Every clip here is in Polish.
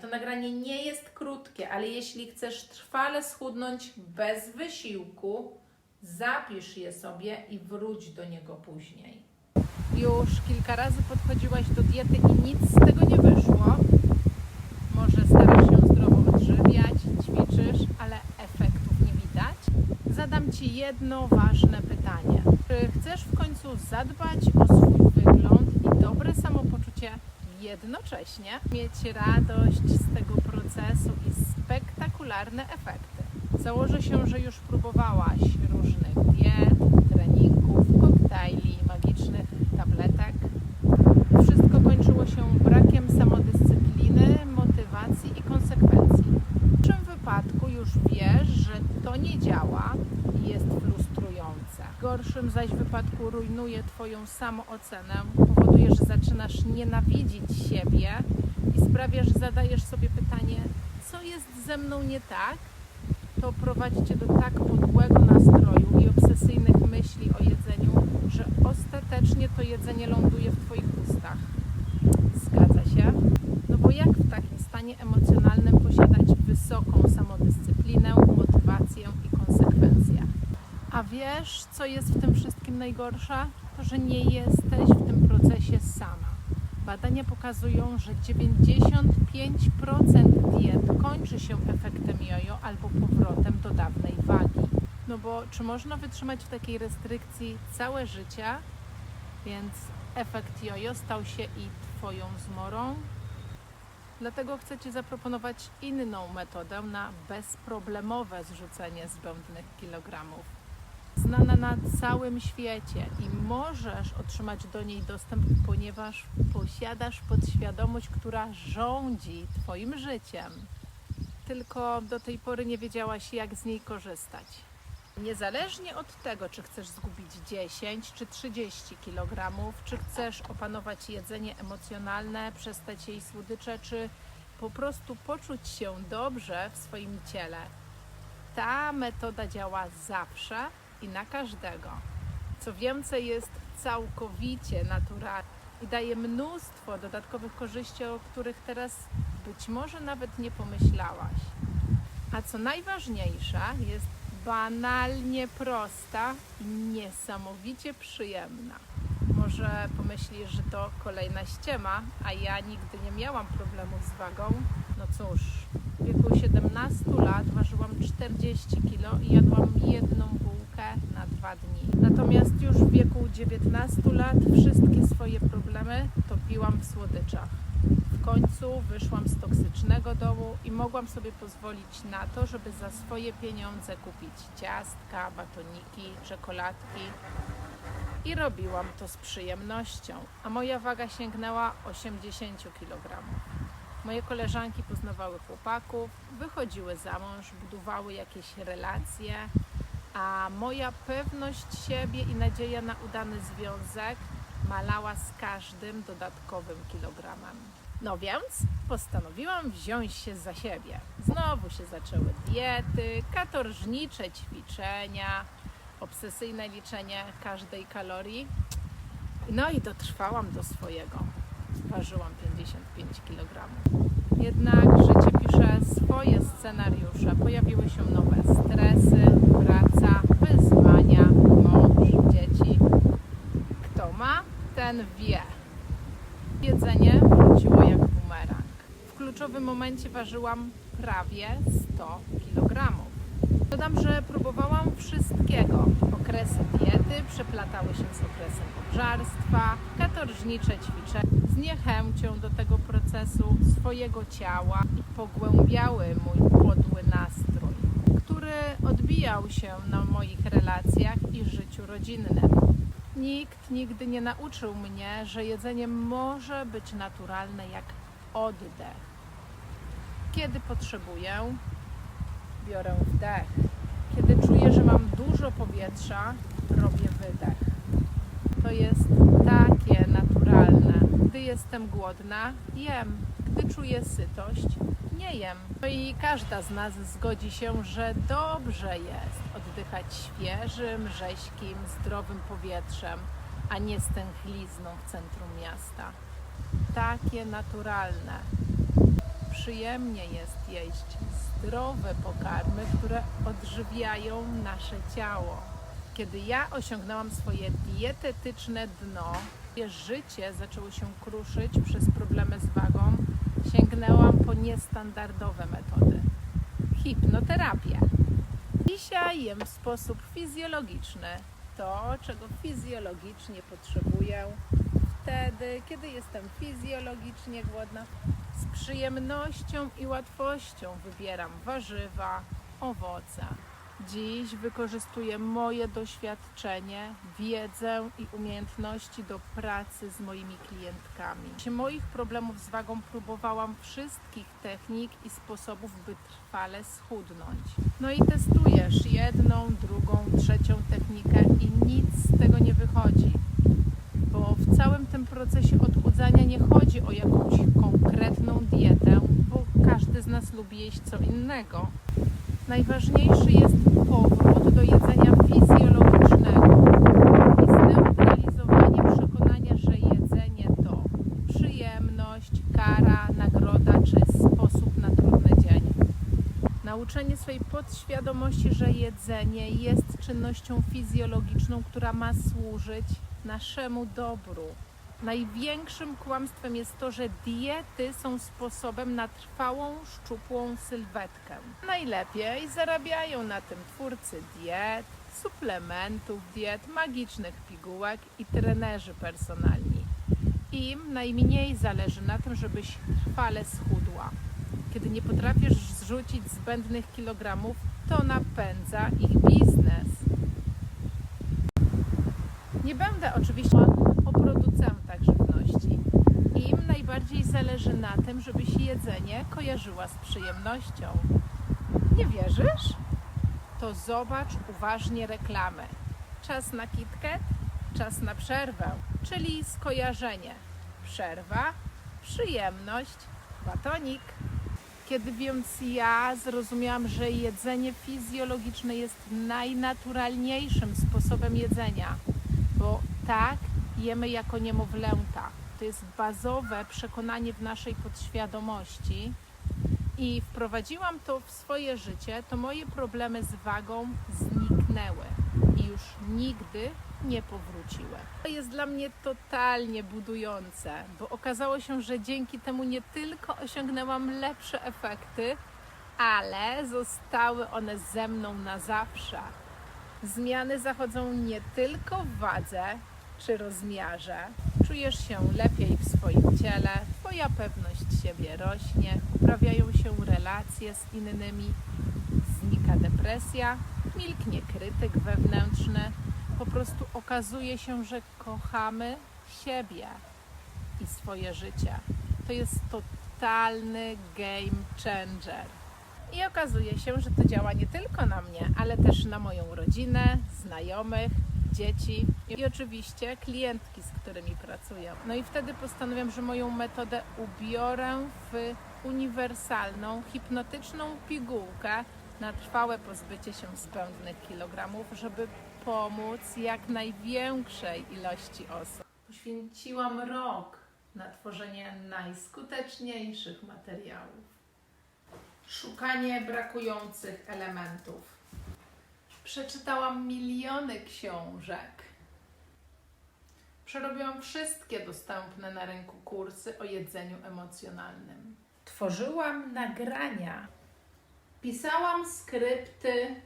to nagranie nie jest krótkie, ale jeśli chcesz trwale schudnąć bez wysiłku, zapisz je sobie i wróć do niego później. Już kilka razy podchodziłaś do diety i nic z tego nie wyszło. Może starasz się zdrowo odżywiać, ćwiczysz, ale efektów nie widać? Zadam Ci jedno ważne pytanie. Czy chcesz w końcu zadbać o swój wygląd i dobre samopoczucie jednocześnie? Mieć radość z tego procesu i spektakularne efekty. Założę się, że już próbowałaś różnych diet, treningów, koktajli, magicznych tabletek. Wszystko kończyło się brakiem samodyscypliny, motywacji i konsekwencji. W pierwszym wypadku już wiesz, że to nie działa i jest frustrujące. Gorszym zaś wypadku rujnuje Twoją samoocenę, powoduje, że zaczynasz nienawidzić siebie i sprawia, że zadajesz sobie pytanie, co jest ze mną nie tak? To prowadzi Cię do tak podłego nastroju i obsesyjnych myśli o jedzeniu, że ostatecznie to jedzenie ląduje w Twoich ustach. Zgadza się? No bo jak w takim stanie emocjonalnym posiadać wysoką samodyscyplinę, motywację i? A wiesz, co jest w tym wszystkim najgorsze? To, że nie jesteś w tym procesie sama. Badania pokazują, że 95% diet kończy się efektem jojo albo powrotem do dawnej wagi. No bo czy można wytrzymać w takiej restrykcji całe życie? Więc efekt jojo stał się i Twoją zmorą. Dlatego chcę Ci zaproponować inną metodę na bezproblemowe zrzucenie zbędnych kilogramów. Znana na całym świecie i możesz otrzymać do niej dostęp, ponieważ posiadasz podświadomość, która rządzi Twoim życiem. Tylko do tej pory nie wiedziałaś, jak z niej korzystać. Niezależnie od tego, czy chcesz zgubić 10 czy 30 kg, czy chcesz opanować jedzenie emocjonalne, przestać jej słodycze, czy po prostu poczuć się dobrze w swoim ciele, ta metoda działa zawsze i na każdego. Co więcej, jest całkowicie naturalna i daje mnóstwo dodatkowych korzyści, o których teraz być może nawet nie pomyślałaś. A co najważniejsze, jest banalnie prosta i niesamowicie przyjemna. Może pomyślisz, że to kolejna ściema, a ja nigdy nie miałam problemów z wagą. No cóż, w wieku 17 lat ważyłam 40 kg i jadłam jedną bułkę na dwa dni. Już w wieku 19 lat wszystkie swoje problemy topiłam w słodyczach. W końcu wyszłam z toksycznego domu i mogłam sobie pozwolić na to, żeby za swoje pieniądze kupić ciastka, batoniki, czekoladki. I robiłam to z przyjemnością, a moja waga sięgnęła 80 kg. Moje koleżanki poznawały chłopaków, wychodziły za mąż, budowały jakieś relacje, a moja pewność siebie i nadzieja na udany związek malała z każdym dodatkowym kilogramem. No więc postanowiłam wziąć się za siebie. Znowu się zaczęły diety, katorżnicze ćwiczenia, obsesyjne liczenie każdej kalorii. No i dotrwałam do swojego. Ważyłam 55 kg. Jednak życie pisze swoje scenariusze. Pojawiły się nowe stresy, praca, wyzwania, mąż, dzieci. Kto ma, ten wie. Jedzenie wróciło jak bumerang. W kluczowym momencie ważyłam prawie 100 kg. Dodam, że próbowałam wszystkiego. Okresy diety przeplatały się z okresem obżarstwa, katorżnicze ćwiczenia, z niechęcią do tego procesu swojego ciała i pogłębiały mój odbijał się na moich relacjach i życiu rodzinnym. Nikt nigdy nie nauczył mnie, że jedzenie może być naturalne jak oddech. Kiedy potrzebuję, biorę wdech. Kiedy czuję, że mam dużo powietrza, robię wydech. To jest takie naturalne. Gdy jestem głodna, jem. Gdy czuję sytość, nie jem. No i każda z nas zgodzi się, że dobrze jest oddychać świeżym, rześkim, zdrowym powietrzem, a nie stęchlizną w centrum miasta. Takie naturalne. przyjemnie jest jeść zdrowe pokarmy, które odżywiają nasze ciało. Kiedy ja osiągnęłam swoje dietetyczne dno, moje życie zaczęło się kruszyć przez problemy z wagą, sięgnęłam po niestandardowe metody. Hipnoterapię. Dzisiaj jem w sposób fizjologiczny to, czego fizjologicznie potrzebuję wtedy, kiedy jestem fizjologicznie głodna. Z przyjemnością i łatwością wybieram warzywa, owoce. Dziś wykorzystuję moje doświadczenie, wiedzę i umiejętności do pracy z moimi klientkami. Z moich problemów z wagą próbowałam wszystkich technik i sposobów, by trwale schudnąć. No i testujesz jedną, drugą, trzecią technikę i nic z tego nie wychodzi bo w całym tym procesie odchudzania nie chodzi o jakąś konkretną dietę, bo każdy z nas lubi jeść co innego. Najważniejszy jest powrót do jedzenia fizjologicznego i zneutralizowanie przekonania, że jedzenie to przyjemność, kara, nagroda czy sposób na trudny dzień. Nauczenie swojej podświadomości, że jedzenie jest czynnością fizjologiczną, która ma służyć naszemu dobru. Największym kłamstwem jest to, że diety są sposobem na trwałą, szczupłą sylwetkę. Najlepiej zarabiają na tym twórcy diet, suplementów diet, magicznych pigułek i trenerzy personalni. Im najmniej zależy na tym, żebyś trwale schudła. Kiedy nie potrafisz zrzucić zbędnych kilogramów, to napędza ich biznes. Nie będę oczywiście producentach żywności. Im najbardziej zależy na tym, żebyś jedzenie kojarzyła z przyjemnością. Nie wierzysz? To zobacz uważnie reklamy. Czas na KitKat, czas na przerwę, czyli skojarzenie. Przerwa, przyjemność, batonik. Kiedy więc ja zrozumiałam, że jedzenie fizjologiczne jest najnaturalniejszym sposobem jedzenia, bo tak jemy jako niemowlęta. To jest bazowe przekonanie w naszej podświadomości i wprowadziłam to w swoje życie, to moje problemy z wagą zniknęły i już nigdy nie powróciły. To jest dla mnie totalnie budujące, bo okazało się, że dzięki temu nie tylko osiągnęłam lepsze efekty, ale zostały one ze mną na zawsze. Zmiany zachodzą nie tylko w wadze czy rozmiarze. Czujesz się lepiej w swoim ciele, Twoja pewność siebie rośnie, poprawiają się relacje z innymi, znika depresja, milknie krytyk wewnętrzny. Po prostu okazuje się, że kochamy siebie i swoje życie. To jest totalny game changer. I okazuje się, że to działa nie tylko na mnie, ale też na moją rodzinę, znajomych, dzieci i oczywiście klientki, z którymi pracuję. No i wtedy postanowiłam, że moją metodę ubiorę w uniwersalną, hipnotyczną pigułkę na trwałe pozbycie się zbędnych kilogramów, żeby pomóc jak największej ilości osób. Poświęciłam rok na tworzenie najskuteczniejszych materiałów szukanie brakujących elementów. Przeczytałam miliony książek. Przerobiłam wszystkie dostępne na rynku kursy o jedzeniu emocjonalnym. Tworzyłam nagrania. Pisałam skrypty.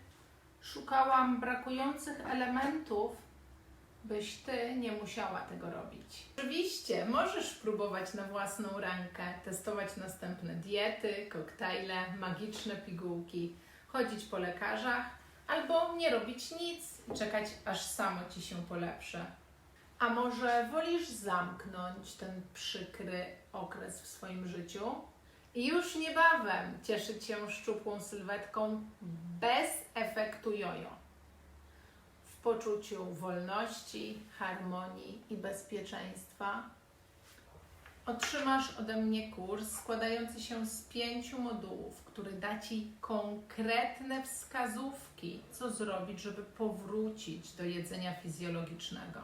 Szukałam brakujących elementów, byś ty nie musiała tego robić. Oczywiście możesz próbować na własną rękę, testować następne diety, koktajle, magiczne pigułki, chodzić po lekarzach albo nie robić nic i czekać aż samo ci się polepszy. A może wolisz zamknąć ten przykry okres w swoim życiu i już niebawem cieszyć się szczupłą sylwetką bez efektu jojo? w poczuciu wolności, harmonii i bezpieczeństwa. Otrzymasz ode mnie kurs składający się z pięciu modułów, który da Ci konkretne wskazówki, co zrobić, żeby powrócić do jedzenia fizjologicznego.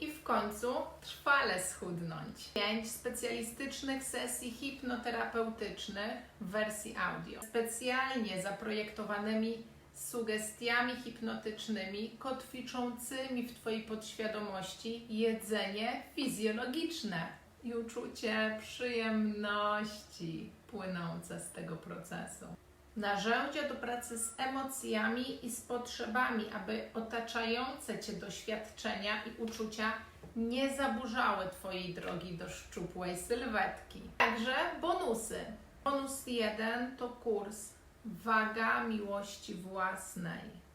I w końcu trwale schudnąć. 5 specjalistycznych sesji hipnoterapeutycznych w wersji audio. Specjalnie zaprojektowanymi sugestiami hipnotycznymi kotwiczącymi w Twojej podświadomości jedzenie fizjologiczne i uczucie przyjemności płynące z tego procesu. Narzędzia do pracy z emocjami i z potrzebami, aby otaczające Cię doświadczenia i uczucia nie zaburzały Twojej drogi do szczupłej sylwetki. Także bonusy. Bonus 1 to kurs Waga miłości własnej.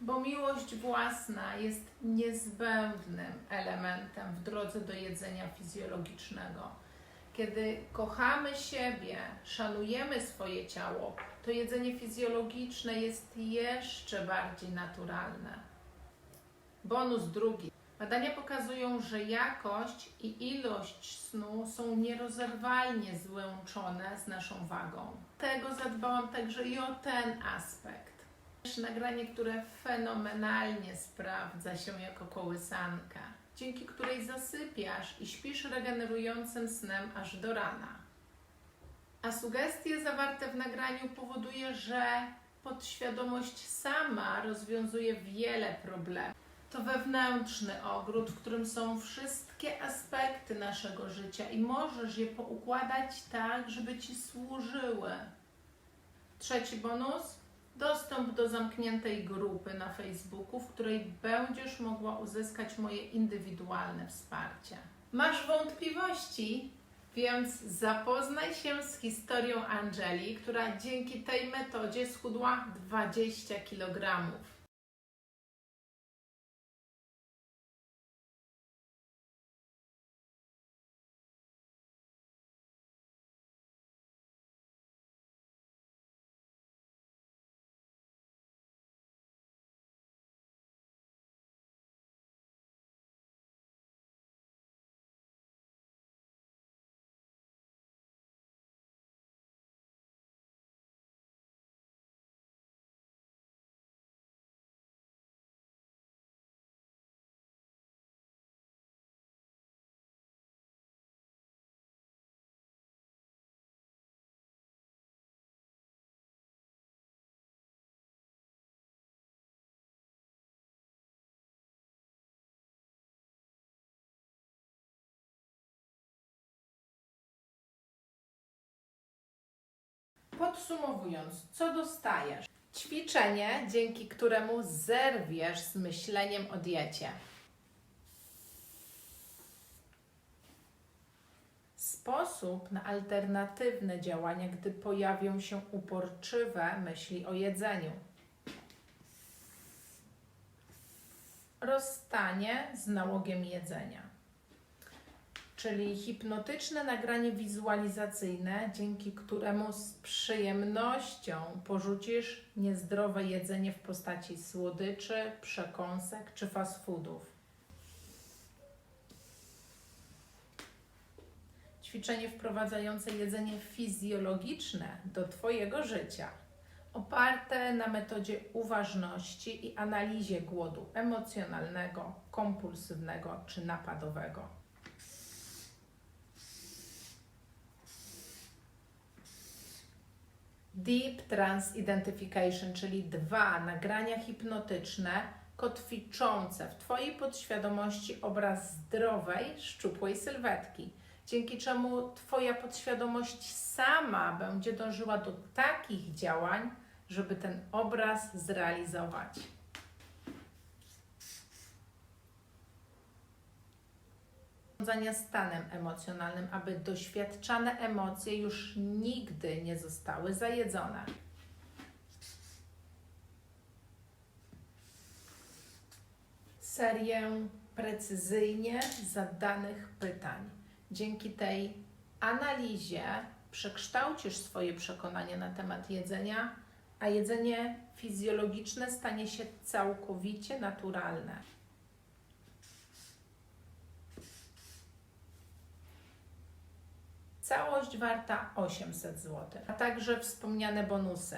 Bo miłość własna jest niezbędnym elementem w drodze do jedzenia fizjologicznego. Kiedy kochamy siebie, szanujemy swoje ciało, to jedzenie fizjologiczne jest jeszcze bardziej naturalne. Bonus drugi. Badania pokazują, że jakość i ilość snu są nierozerwalnie złączone z naszą wagą. Tego zadbałam także i o ten aspekt. Nagranie, które fenomenalnie sprawdza się jako kołysanka, dzięki której zasypiasz i śpisz regenerującym snem aż do rana. A sugestie zawarte w nagraniu powoduje, że podświadomość sama rozwiązuje wiele problemów. To wewnętrzny ogród, w którym są wszystkie aspekty naszego życia i możesz je poukładać tak, żeby ci służyły. Trzeci bonus dostęp do zamkniętej grupy na Facebooku, w której będziesz mogła uzyskać moje indywidualne wsparcie. Masz wątpliwości? Więc zapoznaj się z historią Angeli, która dzięki tej metodzie schudła 20 kg. Podsumowując, co dostajesz? Ćwiczenie, dzięki któremu zerwiesz z myśleniem o diecie. Sposób na alternatywne działania, gdy pojawią się uporczywe myśli o jedzeniu. Rozstanie z nałogiem jedzenia czyli hipnotyczne nagranie wizualizacyjne, dzięki któremu z przyjemnością porzucisz niezdrowe jedzenie w postaci słodyczy, przekąsek czy fast foodów. Ćwiczenie wprowadzające jedzenie fizjologiczne do Twojego życia, oparte na metodzie uważności i analizie głodu emocjonalnego, kompulsywnego czy napadowego. Deep Trance Identification, czyli dwa nagrania hipnotyczne kotwiczące w Twojej podświadomości obraz zdrowej, szczupłej sylwetki, dzięki czemu Twoja podświadomość sama będzie dążyła do takich działań, żeby ten obraz zrealizować. Zarządzania stanem emocjonalnym, aby doświadczane emocje już nigdy nie zostały zajedzone. Serię precyzyjnie zadanych pytań. Dzięki tej analizie przekształcisz swoje przekonanie na temat jedzenia, a jedzenie fizjologiczne stanie się całkowicie naturalne. Całość warta 800 zł, a także wspomniane bonusy.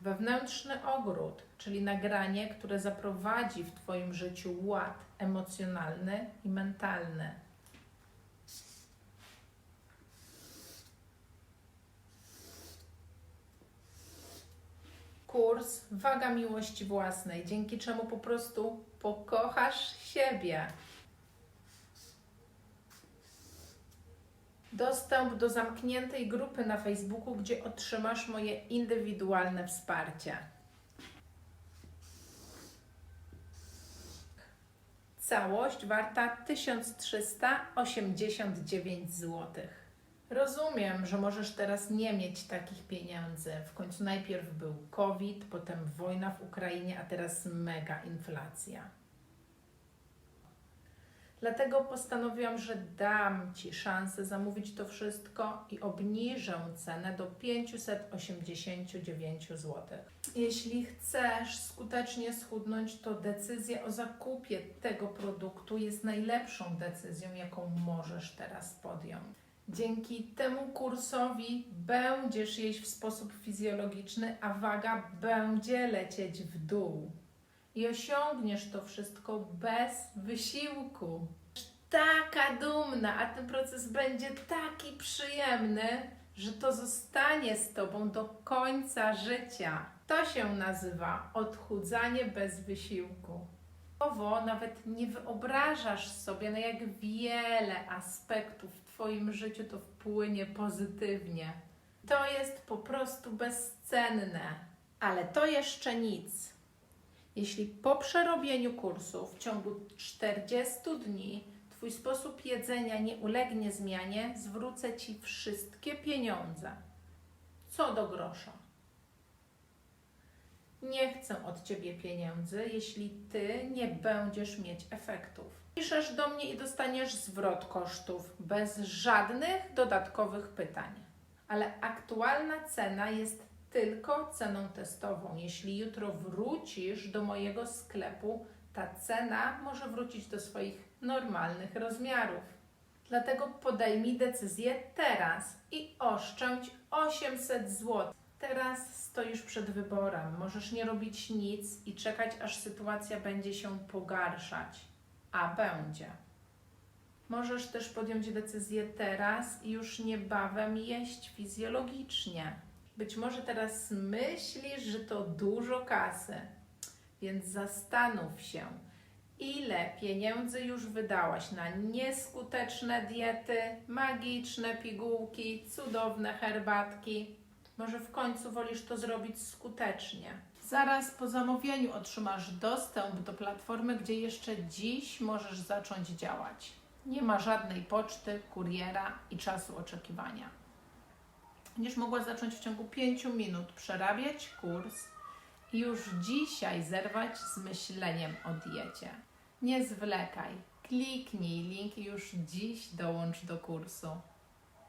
Wewnętrzny ogród, czyli nagranie, które zaprowadzi w Twoim życiu ład emocjonalny i mentalny. Kurs Waga Miłości Własnej, dzięki czemu po prostu pokochasz siebie. Dostęp do zamkniętej grupy na Facebooku, gdzie otrzymasz moje indywidualne wsparcie. Całość warta 1389 zł. Rozumiem, że możesz teraz nie mieć takich pieniędzy. W końcu najpierw był COVID, potem wojna w Ukrainie, a teraz mega inflacja. Dlatego postanowiłam, że dam Ci szansę zamówić to wszystko i obniżę cenę do 589 zł. Jeśli chcesz skutecznie schudnąć, to decyzja o zakupie tego produktu jest najlepszą decyzją, jaką możesz teraz podjąć. Dzięki temu kursowi będziesz jeść w sposób fizjologiczny, a waga będzie lecieć w dół. I osiągniesz to wszystko bez wysiłku. Taka dumna, a ten proces będzie taki przyjemny, że to zostanie z tobą do końca życia. To się nazywa odchudzanie bez wysiłku. Owo nawet nie wyobrażasz sobie, na jak wiele aspektów w Twoim życiu to wpłynie pozytywnie. To jest po prostu bezcenne. Ale to jeszcze nic. Jeśli po przerobieniu kursu w ciągu 40 dni Twój sposób jedzenia nie ulegnie zmianie, zwrócę Ci wszystkie pieniądze. Co do grosza. Nie chcę od Ciebie pieniędzy, jeśli Ty nie będziesz mieć efektów. Piszesz do mnie i dostaniesz zwrot kosztów bez żadnych dodatkowych pytań. Ale aktualna cena jest tylko ceną testową. Jeśli jutro wrócisz do mojego sklepu, ta cena może wrócić do swoich normalnych rozmiarów. Dlatego podejmij decyzję teraz i oszczędź 800 zł. Teraz stoisz przed wyborem. Możesz nie robić nic i czekać, aż sytuacja będzie się pogarszać. A będzie. Możesz też podjąć decyzję teraz i już niebawem jeść fizjologicznie. Być może teraz myślisz, że to dużo kasy, więc zastanów się, ile pieniędzy już wydałaś na nieskuteczne diety, magiczne pigułki, cudowne herbatki. Może w końcu wolisz to zrobić skutecznie. Zaraz po zamówieniu otrzymasz dostęp do platformy, gdzie jeszcze dziś możesz zacząć działać. Nie ma żadnej poczty, kuriera i czasu oczekiwania. Będziesz mogła zacząć w ciągu 5 minut przerabiać kurs i już dzisiaj zerwać z myśleniem o diecie. Nie zwlekaj, kliknij link i już dziś dołącz do kursu.